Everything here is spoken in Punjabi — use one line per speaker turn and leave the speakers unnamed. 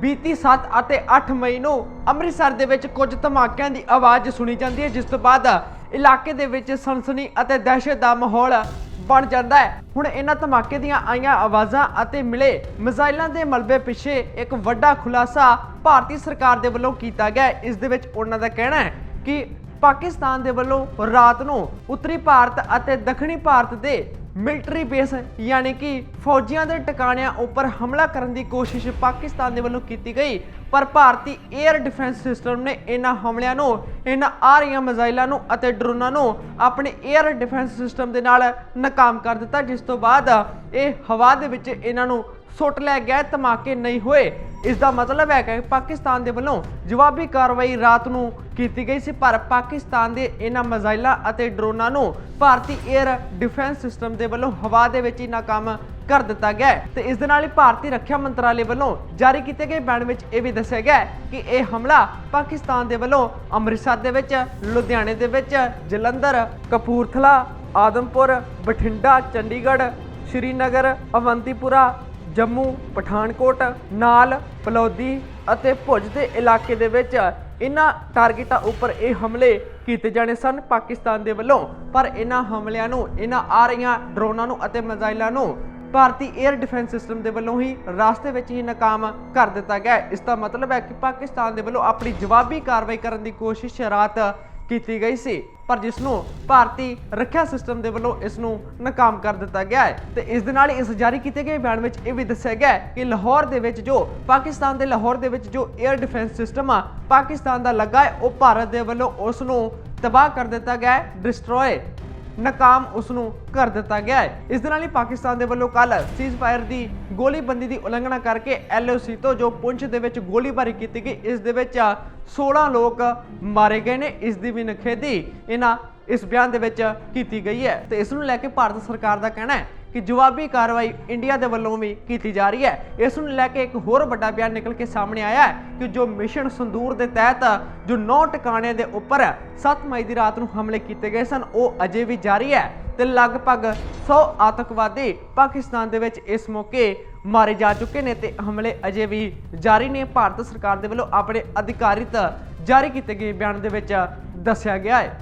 ਬੀਤੀ 7 ਅਤੇ 8 ਮਈ ਨੂੰ ਅੰਮ੍ਰਿਤਸਰ ਦੇ ਵਿੱਚ ਕੁਝ ਧਮਾਕਿਆਂ ਦੀ ਆਵਾਜ਼ ਸੁਣੀ ਜਾਂਦੀ ਹੈ, ਜਿਸ ਤੋਂ ਬਾਅਦ ਇਲਾਕੇ ਦੇ ਵਿੱਚ ਸਨਸਨੀ ਅਤੇ ਦਹਿਸ਼ਤ ਦਾ ਮਾਹੌਲ ਬਣ ਜਾਂਦਾ ਹੈ ਹੁਣ ਇਹਨਾਂ ਧਮਾਕੇ ਦੀਆਂ ਆਈਆਂ ਆਵਾਜ਼ਾਂ ਅਤੇ ਮਿਲੇ ਮਿਜ਼ਾਈਲਾਂ ਦੇ ਮਲਬੇ ਪਿੱਛੇ ਇੱਕ ਵੱਡਾ ਖੁਲਾਸਾ ਭਾਰਤੀ ਸਰਕਾਰ ਦੇ ਵੱਲੋਂ ਕੀਤਾ ਗਿਆ ਹੈ। ਇਸ ਦੇ ਵਿੱਚ ਉਹਨਾਂ ਦਾ ਕਹਿਣਾ ਹੈ ਕਿ ਪਾਕਿਸਤਾਨ ਦੇ ਵੱਲੋਂ ਰਾਤ ਨੂੰ ਉੱਤਰੀ ਭਾਰਤ ਅਤੇ ਦੱਖਣੀ ਭਾਰਤ ਦੇ ਮਿਲਟਰੀ ਬੇਸ, ਯਾਨੀ ਕਿ ਫੌਜੀਆਂ ਦੇ ਟਿਕਾਣਿਆਂ ਉੱਪਰ ਹਮਲਾ ਕਰਨ ਦੀ ਕੋਸ਼ਿਸ਼ ਪਾਕਿਸਤਾਨ ਦੇ ਵੱਲੋਂ ਕੀਤੀ ਗਈ। ਪਰ ਭਾਰਤੀ 에ਅਰ ਡਿਫੈਂਸ ਸਿਸਟਮ ਨੇ ਇਹਨਾਂ ਹਮਲਿਆਂ ਨੂੰ, ਇਹਨਾਂ ਆ ਰਹੀਆਂ ਮਿਜ਼ਾਈਲਾਂ ਨੂੰ ਅਤੇ ਡਰੋਨਾਂ ਨੂੰ ਆਪਣੇ 에ਅਰ ਡਿਫੈਂਸ ਸਿਸਟਮ ਦੇ ਨਾਲ ਨਾਕਾਮ ਕਰ ਦਿੱਤਾ, ਜਿਸ ਤੋਂ ਬਾਅਦ ਇਹ ਹਵਾ ਦੇ ਵਿੱਚ ਇਹਨਾਂ ਨੂੰ ਸੁੱਟ ਲਿਆ ਗਿਆ, ਧਮਾਕੇ ਨਹੀਂ ਹੋਏ। ਇਸ ਦਾ ਮਤਲਬ ਹੈ ਕਿ ਪਾਕਿਸਤਾਨ ਦੇ ਵੱਲੋਂ ਜਵਾਬੀ ਕਾਰਵਾਈ ਰਾਤ ਨੂੰ ਕੀਤੀ ਗਈ ਸੀ, ਪਰ ਪਾਕਿਸਤਾਨ ਦੇ ਇਹਨਾਂ ਮਿਜ਼ਾਈਲਾਂ ਅਤੇ ਡਰੋਨਾਂ ਨੂੰ ਭਾਰਤੀ 에ਅਰ ਡਿਫੈਂਸ ਸਿਸਟਮ ਦੇ ਵੱਲੋਂ ਹਵਾ ਦੇ ਵਿੱਚ ਹੀ ਨਾਕਾਮ ਕਰ ਦਿੱਤਾ ਗਿਆ ਹੈ। ਤੇ ਇਸ ਦੇ ਨਾਲ ਹੀ ਭਾਰਤੀ ਰੱਖਿਆ ਮੰਤਰਾਲੇ ਵੱਲੋਂ ਜਾਰੀ ਕੀਤੇ ਗਏ ਬਿਆਨ ਵਿੱਚ ਇਹ ਵੀ ਦੱਸਿਆ ਗਿਆ ਕਿ ਇਹ ਹਮਲਾ ਪਾਕਿਸਤਾਨ ਦੇ ਵੱਲੋਂ ਅੰਮ੍ਰਿਤਸਰ ਦੇ ਵਿੱਚ, ਲੁਧਿਆਣੇ ਦੇ ਵਿੱਚ, ਜਲੰਧਰ, ਕਪੂਰਥਲਾ, ਆਦਮਪੁਰ, ਬਠਿੰਡਾ, ਚੰਡੀਗੜ੍ਹ, ਸ਼੍ਰੀਨਗਰ, ਅਵੰਤੀਪੁਰਾ ਜੰਮੂ, ਪਠਾਨਕੋਟ, ਨਾਲ ਪਲੌਦੀ ਅਤੇ ਭੁਜ ਦੇ ਇਲਾਕੇ ਦੇ ਵਿੱਚ ਇਹਨਾਂ ਟਾਰਗੇਟਾਂ ਉੱਪਰ ਇਹ ਹਮਲੇ ਕੀਤੇ ਜਾਣੇ ਸਨ ਪਾਕਿਸਤਾਨ ਦੇ ਵੱਲੋਂ। ਪਰ ਇਹਨਾਂ ਹਮਲਿਆਂ ਨੂੰ, ਇਹਨਾਂ ਆ ਰਹੀਆਂ ਡਰੋਨਾਂ ਨੂੰ ਅਤੇ ਮਿਜ਼ਾਈਲਾਂ ਨੂੰ ਭਾਰਤੀ 에ਅਰ ਡਿਫੈਂਸ ਸਿਸਟਮ ਦੇ ਵੱਲੋਂ ਹੀ ਰਾਸਤੇ ਵਿੱਚ ਹੀ ਨਾਕਾਮ ਕਰ ਦਿੱਤਾ ਗਿਆ। ਇਸ ਦਾ ਮਤਲਬ ਹੈ ਕਿ ਪਾਕਿਸਤਾਨ ਦੇ ਵੱਲੋਂ ਆਪਣੀ ਜਵਾਬੀ ਕਾਰਵਾਈ ਕਰਨ ਦੀ ਕੋਸ਼ਿਸ਼ ਰਾਤ ਕੀਤੀ ਗਈ ਸੀ, ਪਰ ਜਿਸ ਨੂੰ ਭਾਰਤੀ ਰੱਖਿਆ ਸਿਸਟਮ ਦੇ ਵੱਲੋਂ ਇਸ ਨੂੰ ਨਾਕਾਮ ਕਰ ਦਿੱਤਾ ਗਿਆ ਹੈ। ਤੇ ਇਸ ਦੇ ਨਾਲ ਹੀ ਇਸ ਜਾਰੀ ਕੀਤੇ ਗਏ ਬਿਆਨ ਵਿੱਚ ਇਹ ਵੀ ਦੱਸਿਆ ਗਿਆ ਕਿ ਲਾਹੌਰ ਦੇ ਵਿੱਚ ਜੋ ਪਾਕਿਸਤਾਨ ਦੇ ਲਾਹੌਰ ਦੇ ਵਿੱਚ ਜੋ 에ਅਰ ਡਿਫੈਂਸ ਸਿਸਟਮ ਆ, ਪਾਕਿਸਤਾਨ ਦਾ ਲੱਗਾ ਹੈ, ਉਹ ਭਾਰਤ ਦੇ ਵੱਲੋਂ ਉਸ ਨੂੰ ਤਬਾਹ ਕਰ ਦਿੱਤਾ ਗਿਆ ਹੈ ਡਿਸਟਰੋਏ ਨਾਕਾਮ ਉਸ ਨੂੰ ਕਰ ਦਿੱਤਾ ਗਿਆ ਹੈ। ਇਸ ਦੇ ਨਾਲ ਹੀ ਪਾਕਿਸਤਾਨ ਦੇ ਵੱਲੋਂ ਕੱਲ ਸੀਜ਼ਫਾਇਰ ਦੀ ਗੋਲੀਬੰਦੀ ਦੀ ਉਲੰਘਣਾ ਕਰਕੇ ਐਲਓਸੀ ਤੋਂ ਜੋ ਪੁੰਛ ਦੇ ਵਿੱਚ ਗੋਲੀਬਾਰੀ ਕੀਤੀ ਗਈ, ਇਸ ਦੇ ਵਿੱਚ 16 ਲੋਕ ਮਾਰੇ ਗਏ ਨੇ। ਇਸ ਦੀ ਵੀ ਨਖੇਦੀ ਇਹਨਾਂ ਇਸ ਬਿਆਨ ਦੇ ਵਿੱਚ ਕੀਤੀ ਗਈ ਹੈ। ਤੇ ਇਸ ਨੂੰ ਲੈ ਕੇ ਭਾਰਤ ਸਰਕਾਰ ਦਾ ਕਹਿਣਾ ਹੈ ਕਿ ਜਵਾਬੀ ਕਾਰਵਾਈ ਇੰਡੀਆ ਦੇ ਵੱਲੋਂ ਵੀ ਕੀਤੀ ਜਾ ਰਹੀ ਹੈ। ਇਸ ਨੂੰ ਲੈ ਕੇ ਇੱਕ ਹੋਰ ਵੱਡਾ ਬਿਆਨ ਨਿਕਲ ਕੇ ਸਾਹਮਣੇ ਆਇਆ ਹੈ ਕਿ ਜੋ ਮਿਸ਼ਨ ਸੰਦੂਰ ਦੇ ਤਹਿਤ ਜੋ ਨੌ ਟਿਕਾਣਿਆਂ ਦੇ ਉੱਪਰ 7 ਮਈ ਦੀ ਰਾਤ ਨੂੰ ਹਮਲੇ ਕੀਤੇ ਗਏ ਸਨ, ਉਹ ਅਜੇ ਵੀ ਜਾਰੀ ਹੈ ਤੇ ਲਗਭਗ 100 ਆਤੰਕਵਾਦੀ ਪਾਕਿਸਤਾਨ ਦੇ ਵਿੱਚ ਇਸ ਮੌਕੇ ਮਾਰੇ ਜਾ ਚੁੱਕੇ ਨੇ ਤੇ ਹਮਲੇ ਅਜੇ ਵੀ ਜਾਰੀ ਨੇ। ਭਾਰਤ ਸਰਕਾਰ ਦੇ ਵੱਲੋਂ ਆਪਣੇ ਅਧਿਕਾਰਿਤ ਜਾਰੀ ਕੀਤੇ ਗਏ ਬਿਆਨ ਦੇ ਵਿੱਚ ਦੱਸਿਆ ਗਿਆ ਹੈ।